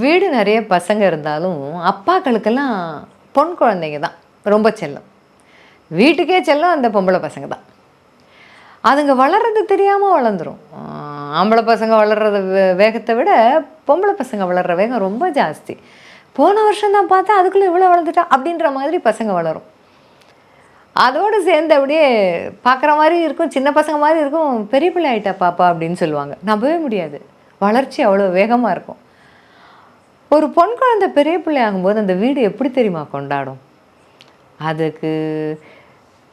வீடு நிறைய பசங்க இருந்தாலும் அப்பாக்களுக்கெல்லாம் பொன் குழந்தைங்க தான் ரொம்ப செல்லம். வீட்டுக்கே செல்லம் அந்த பொம்பளை பசங்க தான். அதுங்க வளர்றது தெரியாமல் வளர்ந்துடும் ஆம்பளை பசங்க வளர்றது வேகத்தை விட பொம்பளை பசங்க வளர்ற வேகம் ரொம்ப ஜாஸ்தி. போன வருஷம் தான் பார்த்தா அதுக்குள்ளே இவ்வளோ வளர்ந்துட்டா அப்படின்ற மாதிரி பசங்க வளரும். அதோடு சேர்ந்து அப்படியே பார்க்குற மாதிரி இருக்கும் சின்ன பசங்க மாதிரி இருக்கும் பெரிய பிள்ளை ஆகிட்டா பாப்பா அப்படின்னு சொல்லுவாங்க. நம்பவே முடியாது. வளர்ச்சி அவ்வளோ வேகமாக இருக்கும். ஒரு பொன் குழந்தை பெரிய பிள்ளை ஆகும்போது அந்த வீடு எப்படி தெரியுமா கொண்டாடும்? அதுக்கு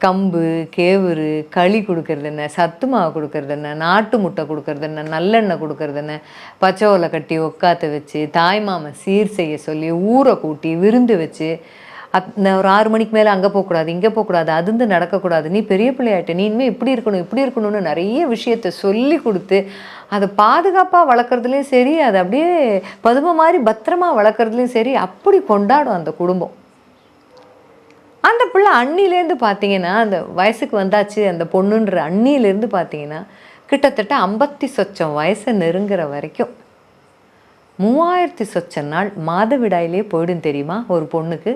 கம்பு கேவுரு களி கொடுக்கறது என்ன சத்து மாவு கொடுக்கறது என்ன நாட்டு முட்டை கொடுக்கறது என்ன நல்லெண்ணெய் கொடுக்கறது என்ன பச்சை ஓலை கட்டி உக்காத்து வச்சு தாய்மாமன் சீர் செய்ய சொல்லி ஊரை கூட்டி விருந்து வச்சு அத் ஒரு ஆறு மணிக்கு மேலே அங்கே போகக்கூடாது இங்கே போகக்கூடாது அதுந்து நடக்கக்கூடாது. நீ பெரிய பிள்ளையாட்ட நீ இனிமேல் இப்படி இருக்கணும் இப்படி இருக்கணும்னு நிறைய விஷயத்த சொல்லி கொடுத்து அதை பாதுகாப்பாக வளர்க்குறதுலையும் சரி அதை அப்படியே பதுமை மாதிரி பத்திரமா வளர்க்குறதுலையும் சரி அப்படி கொண்டாடும் அந்த குடும்பம். அந்த பிள்ளை அண்ணிலேருந்து பார்த்தீங்கன்னா அந்த வயசுக்கு வந்தாச்சு அந்த பொண்ணுன்ற அண்ணிலேருந்து பார்த்தீங்கன்னா கிட்டத்தட்ட ஐம்பத்தி சொச்சம் வயசை நெருங்குற வரைக்கும். மூவாயிரத்தி சொச்ச நாள் மாதவிடாயிலே போயிடும் தெரியுமா ஒரு பொண்ணுக்கு?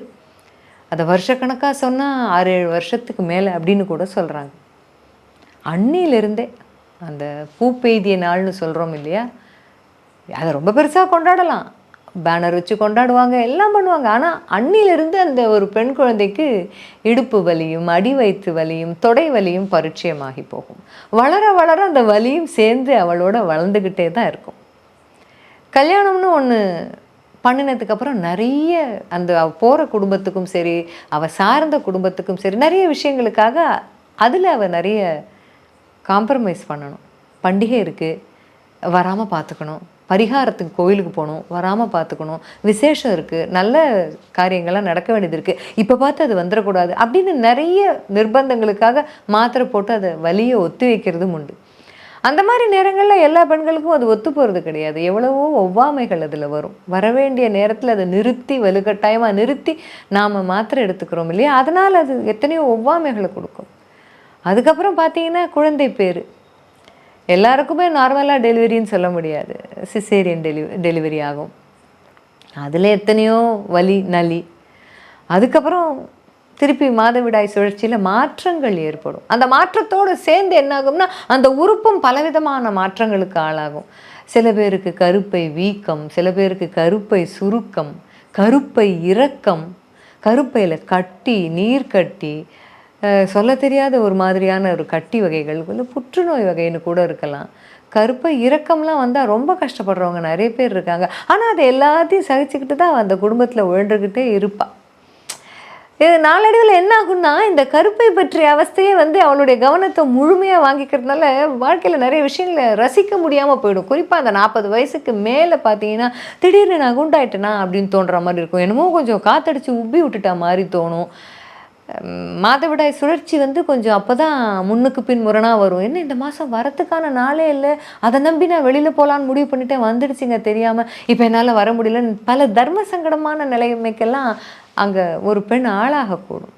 அதை வருஷக்கணக்காக சொன்னால் ஆறு ஏழு வருஷத்துக்கு மேலே அப்படின்னு கூட சொல்கிறாங்க அன்னியிலிருந்தே அந்த பூ பெய்திய நாள்னு சொல்கிறோம் இல்லையா? அதை ரொம்ப பெருசாக கொண்டாடலாம். பேனர் வச்சு கொண்டாடுவாங்க எல்லாம் பண்ணுவாங்க. ஆனால் அன்னிலிருந்து அந்த ஒரு பெண் குழந்தைக்கு இடுப்பு வலியும் அடி வயிற்று வலியும் தொடை வலியும் பரிச்சயமாகி போகும். வளர வளர அந்த வலியும் சேர்ந்து அவளோட வளர்ந்துக்கிட்டே தான் இருக்கும். கல்யாணம்னு ஒன்று பண்ணினதுக்கப்புறம் நிறைய அந்த போகிற குடும்பத்துக்கும் சரி அவள் சார்ந்த குடும்பத்துக்கும் சரி நிறைய விஷயங்களுக்காக அதில் அவள் நிறைய காம்ப்ரமைஸ் பண்ணணும். பண்டிகை இருக்குது வராமல் பார்த்துக்கணும் பரிகாரத்துக்கு கோயிலுக்கு போகணும் வராமல் பார்த்துக்கணும் விசேஷம் இருக்குது நல்ல காரியங்கள்லாம் நடக்க வேண்டியது இருக்குது இப்போ பார்த்து அது வந்துடக்கூடாது அப்படின்னு நிறைய நிர்பந்தங்களுக்காக மாத்திரை போட்டு அதை வலியை ஒத்தி வைக்கிறதும் உண்டு. அந்த மாதிரி நேரங்களில் எல்லா பெண்களுக்கும் அது ஒத்து போகிறது கிடையாது. எவ்வளவோ ஒவ்வாமைகள் அதில் வரும். வரவேண்டிய நேரத்தில் அதை நிறுத்தி வலுக்கட்டாயமாக நிறுத்தி நாம் மாத்திரை எடுத்துக்கிறோம் இல்லையா? அதனால் அது எத்தனையோ ஒவ்வாமைகளை கொடுக்கும். அதுக்கப்புறம் பார்த்தீங்கன்னா குழந்தை பேர். எல்லாருக்குமே நார்மலாக டெலிவரின்னு சொல்ல முடியாது. சிசேரியன் டெலிவரி டெலிவரி ஆகும். அதில் எத்தனையோ வலி நலி. அதுக்கப்புறம் திருப்பி மாதவிடாய் சுழற்சியில் மாற்றங்கள் ஏற்படும். அந்த மாற்றத்தோடு சேர்ந்து என்னாகும்னா அந்த உறுப்பும் பலவிதமான மாற்றங்களுக்கு ஆளாகும். சில பேருக்கு கருப்பை வீக்கம் சில பேருக்கு கருப்பை சுருக்கம் கருப்பை இறக்கம் கருப்பையில் கட்டி நீர் கட்டி சொல்ல தெரியாத ஒரு மாதிரியான ஒரு கட்டி வகைகள் புற்றுநோய் வகைன்னு கூட இருக்கலாம். கருப்பை இறக்கம்லாம் வந்தால் ரொம்ப கஷ்டப்படுறவங்க நிறைய பேர் இருக்காங்க. ஆனால் அதை எல்லாத்தையும் சகிச்சுக்கிட்டு தான் அந்த குடும்பத்தில் உழண்டுக்கிட்டே இருப்பாள் இது நாளடைவில் என்ன ஆகும்னா இந்த கருப்பை பற்றிய அவஸ்தையே வந்து அவளுடைய கவனத்தை முழுமையாக வாங்கிக்கிறதுனால வாழ்க்கையில் நிறைய விஷயங்களை ரசிக்க முடியாமல் போயிடும். குறிப்பாக அந்த நாற்பது வயசுக்கு மேலே பார்த்தீங்கன்னா திடீர்னு நான் குண்டாயிட்டேனா அப்படின்னு தோன்ற மாதிரி இருக்கும். என்னமோ கொஞ்சம் காத்தடிச்சு உப்பி விட்டுட்டா மாதிரி தோணும். மாதவிடாய் சுழற்சி வந்து கொஞ்சம் அப்போ தான் முன்னுக்கு பின் முரணாக வரும். என்ன இந்த மாதம் வரத்துக்கான நாளே இல்லை. அதை நம்பி நான் வெளியில் போகலான்னு முடிவு பண்ணிட்டேன். வந்துடுச்சுங்க தெரியாமல் இப்போ என்னால் வர முடியலன்னு பல தர்ம சங்கடமான நிலைமைக்கெல்லாம் அங்கே ஒரு பெண் ஆளாகக்கூடும்.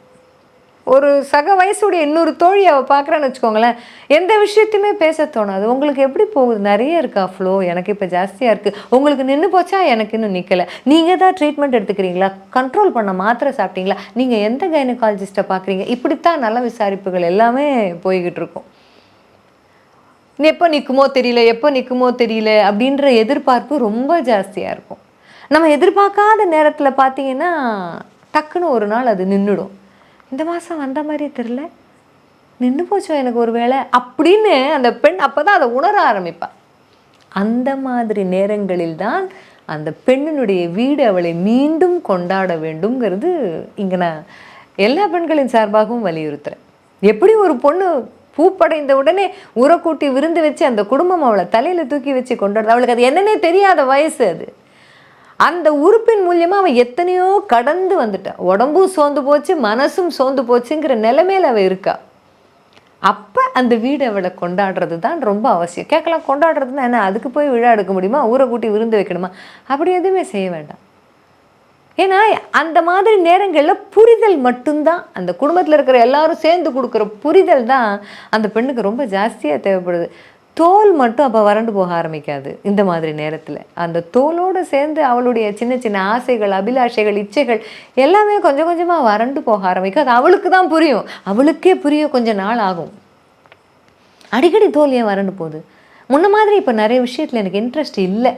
ஒரு சக வயசுடைய இன்னொரு தோழி அவள் பார்க்குறேன்னு வச்சுக்கோங்களேன் எந்த விஷயத்தையுமே பேச தோணாது. உங்களுக்கு எப்படி போகுது? நிறைய இருக்கா ஃப்ளோ எனக்கு இப்போ ஜாஸ்தியாக இருக்குது உங்களுக்கு நின்று போச்சா? எனக்கு இன்னும் நிற்கலை நீங்கள் தான் ட்ரீட்மெண்ட் எடுத்துக்கிறீங்களா? கண்ட்ரோல் பண்ண மாத்திரை சாப்பிட்டீங்களா? நீங்கள் எந்த கைனகாலஜிஸ்ட்டை பார்க்குறீங்க இப்படித்தான் நல்ல விசாரிப்புகள் எல்லாமே போய்கிட்டு இருக்கும். எப்போ நிற்குமோ தெரியல எப்போ நிற்குமோ தெரியல அப்படின்ற எதிர்பார்ப்பு ரொம்ப ஜாஸ்தியாக இருக்கும். நம்ம எதிர்பார்க்காத நேரத்தில் பார்த்தீங்கன்னா டக்குன்னு ஒரு நாள் அது நின்றுடும் இந்த மாதம் வந்த மாதிரி தெரில நின்று போச்சோ எனக்கு ஒரு வேளை அப்படின்னு அந்த பெண் அப்போ தான் அதை உணர ஆரம்பிப்பாள் அந்த மாதிரி நேரங்களில் தான் அந்த பெண்ணினுடைய வீடு அவளை மீண்டும் கொண்டாட வேண்டும்ங்கிறது இங்கே நான் எல்லா பெண்களின் சார்பாகவும் வலியுறுத்துகிறேன் எப்படி ஒரு பொண்ணு பூப்படைந்த உடனே உரக்கூட்டி விருந்து வச்சு அந்த குடும்பம் அவளை தலையில் தூக்கி வச்சு கொண்டாடுறது அவளுக்கு அது என்னன்னே தெரியாத வயசு அது. அந்த உறுப்பின் மூலியமாக அவன் எத்தனையோ கடந்து வந்துட்டான் உடம்பும் சோர்ந்து போச்சு மனசும் சோர்ந்து போச்சுங்கிற நிலைமையில் அவள் இருக்கா. அப்போ அந்த வீடு அவளை கொண்டாடுறது தான் ரொம்ப அவசியம். கேட்கலாம் கொண்டாடுறதுன்னா என்ன? அதுக்கு போய் விழா எடுக்க முடியுமா? ஊரை கூட்டி விருந்து வைக்கணுமா? அப்படி எதுவுமே செய்ய வேண்டாம். ஏன்னா அந்த மாதிரி நேரங்களில் புரிதல் மட்டும்தான். அந்த குடும்பத்தில் இருக்கிற எல்லாரும் சேர்ந்து கொடுக்குற புரிதல் தான் அந்த பெண்ணுக்கு ரொம்ப ஜாஸ்தியாக தேவைப்படுது. தோல் மட்டும் அப்போ வறண்டு போக ஆரம்பிக்காது இந்த மாதிரி நேரத்தில். அந்த தோலோடு சேர்ந்து அவளுடைய சின்ன சின்ன ஆசைகள் அபிலாஷைகள் இச்சைகள் எல்லாமே கொஞ்சம் கொஞ்சமாக வறண்டு போக ஆரம்பிக்கும். அது அவளுக்கு தான் புரியும். அவளுக்கே புரிய கொஞ்சம் நாள் ஆகும். அடிக்கடி தோல் ஏன் வறண்டு போகுது? முன்ன மாதிரி இப்போ நிறைய விஷயத்தில் எனக்கு இன்ட்ரெஸ்ட் இல்லை.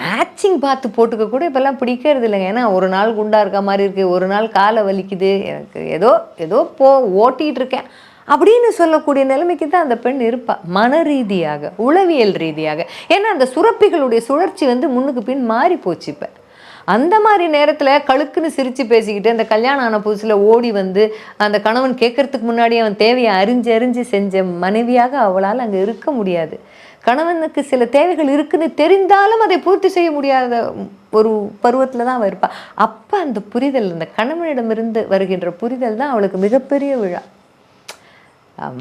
மேட்சிங் பார்த்து போட்டுக்க கூட இப்போல்லாம் பிடிக்கிறது இல்லைங்க. ஏன்னா ஒரு நாள் குண்டாக இருக்க மாதிரி இருக்குது ஒரு நாள் காலை வலிக்குது. எனக்கு ஏதோ ஏதோ போ ஓட்டிகிட்டு இருக்கேன். அப்படின்னு சொல்லக்கூடிய நிலைமைக்கு தான் அந்த பெண் இருப்பாள் மன ரீதியாக உளவியல் ரீதியாக. ஏன்னா அந்த சுரப்பிகளுடைய சுழற்சி வந்து முன்னுக்கு பின் மாறி போச்சு இப்போ. அந்த மாதிரி நேரத்தில் கழுக்குன்னு சிரித்து பேசிக்கிட்டு அந்த கல்யாணம் ஆன புதுசில் ஓடி வந்து அந்த கணவன் கேட்கறதுக்கு முன்னாடி அவன் தேவையை அறிஞ்சு அறிஞ்சு செஞ்ச மனைவியாக அவளால் அங்கே இருக்க முடியாது. கணவனுக்கு சில தேவைகள் இருக்குன்னு தெரிந்தாலும் அதை பூர்த்தி செய்ய முடியாத ஒரு பருவத்தில் தான் அவள் இருப்பாள் அப்போ அந்த புரிதல் அந்த கணவனிடமிருந்து வருகின்ற புரிதல் தான் அவளுக்கு மிகப்பெரிய விழா.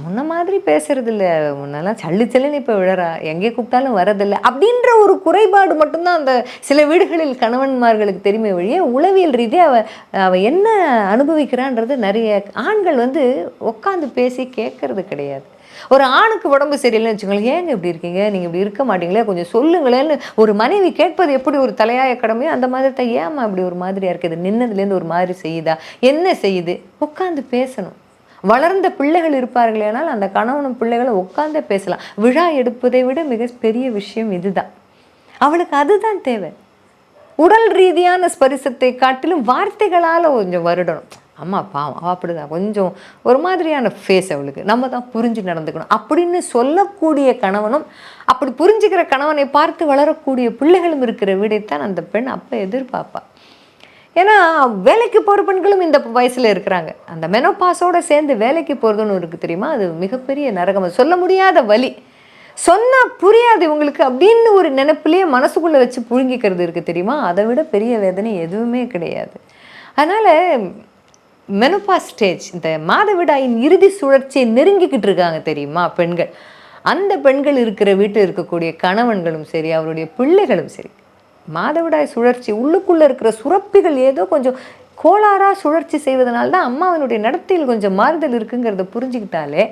முன்ன மாதிரி பேசுறதில்ல. இல்லை முன்னெல்லாம் சல்லி சல்லுன்னு இப்போ விழறா. எங்கே கூப்பிட்டாலும் வரதில்லை அப்படின்ற ஒரு குறைபாடு மட்டும்தான் அந்த சில வீடுகளில் கணவன்மார்களுக்கு தெரியுமே வழியே உளவியல் ரீதியாக அவ அவள் என்ன அனுபவிக்கிறான்றது நிறைய ஆண்கள் வந்து உட்காந்து பேசி கேட்கறது கிடையாது. ஒரு ஆணுக்கு உடம்பு சரியில்லைன்னு வச்சுக்கோங்களேன். ஏங்க இப்படி இருக்கீங்க? நீங்கள் இப்படி இருக்க மாட்டீங்களே? கொஞ்சம் சொல்லுங்களேன்னு ஒரு மனைவி கேட்பது எப்படி ஒரு தலையாய கடமையோ அந்த மாதிரி தான் ஏமா இப்படி ஒரு மாதிரியாக இருக்குது? நின்னதுலேருந்து ஒரு மாதிரி செய்யுதா? என்ன செய்யுது? உட்காந்து பேசணும். வளர்ந்த பிள்ளைகள் இருப்பார்கள் ஆனால் அந்த கணவனும் பிள்ளைகளும் உட்காந்தே பேசலாம். விழா எடுப்பதை விட மிக பெரிய விஷயம் இதுதான். அவளுக்கு அதுதான் தேவை. உடல் ரீதியான ஸ்பரிசத்தை காட்டிலும் வார்த்தைகளால் கொஞ்சம் வருடணும். அம்மா பாவம் அவள் அப்படிதான். கொஞ்சம் ஒரு மாதிரியான ஃபேஸ் அவளுக்கு. நம்ம தான் புரிஞ்சு நடந்துக்கணும். அப்படின்னு சொல்லக்கூடிய கணவனும் அப்படி புரிஞ்சுக்கிற கணவனை பார்த்து வளரக்கூடிய பிள்ளைகளும் இருக்கிற வீடைத்தான் அந்த பெண் அப்போ எதிர்பார்ப்பா. ஏன்னா வேலைக்கு போகிற பெண்களும் இந்த வயசில் இருக்கிறாங்க. அந்த மெனோபாஸோடு சேர்ந்து வேலைக்கு போகிறதுன்னு இருக்குது தெரியுமா? அது மிகப்பெரிய நரகம். சொல்ல முடியாத வழி சொன்னால் புரியாது இவங்களுக்கு அப்படின்னு ஒரு நினைப்புலேயே மனசுக்குள்ளே வச்சு புழுங்கிக்கிறது இருக்குது தெரியுமா? அதை விட பெரிய வேதனை எதுவுமே கிடையாது. அதனால் மெனோபா ஸ்டேஜ் இந்த மாதவிடாயின் இறுதி சுழற்சியை நெருங்கிக்கிட்டு இருக்காங்க தெரியுமா பெண்கள்? அந்த பெண்கள் இருக்கிற வீட்டில் இருக்கக்கூடிய கணவன்களும் சரி அவருடைய பிள்ளைகளும் சரி மாதவிடாய் சுழற்சி உள்ளுக்குள்ளே இருக்கிற சுரப்பிகள் ஏதோ கொஞ்சம் கோளாறாக சுழற்சி செய்வதனால தான் அம்மாவினுடைய நடத்தையில் கொஞ்சம் மாறுதல் இருக்குங்கிறத புரிஞ்சுக்கிட்டாலே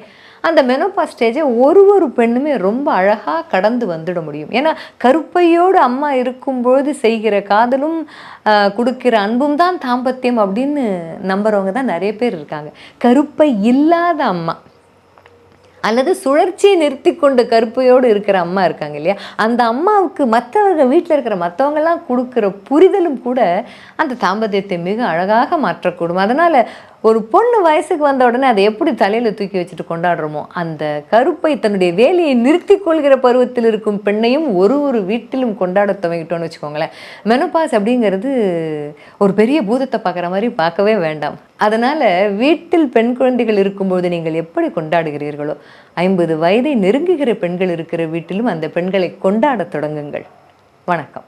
அந்த மெனோபா ஸ்டேஜை ஒரு ஒரு பெண்ணுமே ரொம்ப அழகாக கடந்து வந்துட முடியும். ஏன்னா கருப்பையோடு அம்மா இருக்கும்பொழுது செய்கிற காதலும் கொடுக்கிற அன்பும் தான் தாம்பத்தியம் அப்படின்னு நம்புறவங்க தான் நிறைய பேர் இருக்காங்க. கருப்பை இல்லாத அம்மா. அல்லது சுழற்சியை நிறுத்தி கொண்டு கருப்பையோடு இருக்கிற அம்மா இருக்காங்க இல்லையா? அந்த அம்மாவுக்கு மற்றவர்கள் வீட்டில் இருக்கிற மற்றவங்கெல்லாம் கொடுக்குற புரிதலும் கூட அந்த தாம்பத்தியத்தை மிக அழகாக மாற்றக்கூடும். அதனால் ஒரு பொண்ணு வயசுக்கு வந்த உடனே அதை எப்படி தலையில் தூக்கி வச்சுட்டு கொண்டாடுறோமோ அந்த கருப்பை தன்னுடைய வேலையை நிறுத்தி கொள்கிற பருவத்தில் இருக்கும் பெண்ணையும் ஒரு ஒரு வீட்டிலும் கொண்டாட துவங்கிட்டோன்னு வச்சுக்கோங்களேன். மெனோபாஸ் அப்படிங்கிறது ஒரு பெரிய பூதத்தை பார்க்குற மாதிரி பார்க்கவே வேண்டாம். அதனால் வீட்டில் பெண் குழந்தைகள் இருக்கும்போது நீங்கள் எப்படி கொண்டாடுகிறீர்களோ ஐம்பது வயதை நெருங்குகிற பெண்கள் இருக்கிற வீட்டிலும் அந்த பெண்களை கொண்டாட தொடங்குங்கள். வணக்கம்.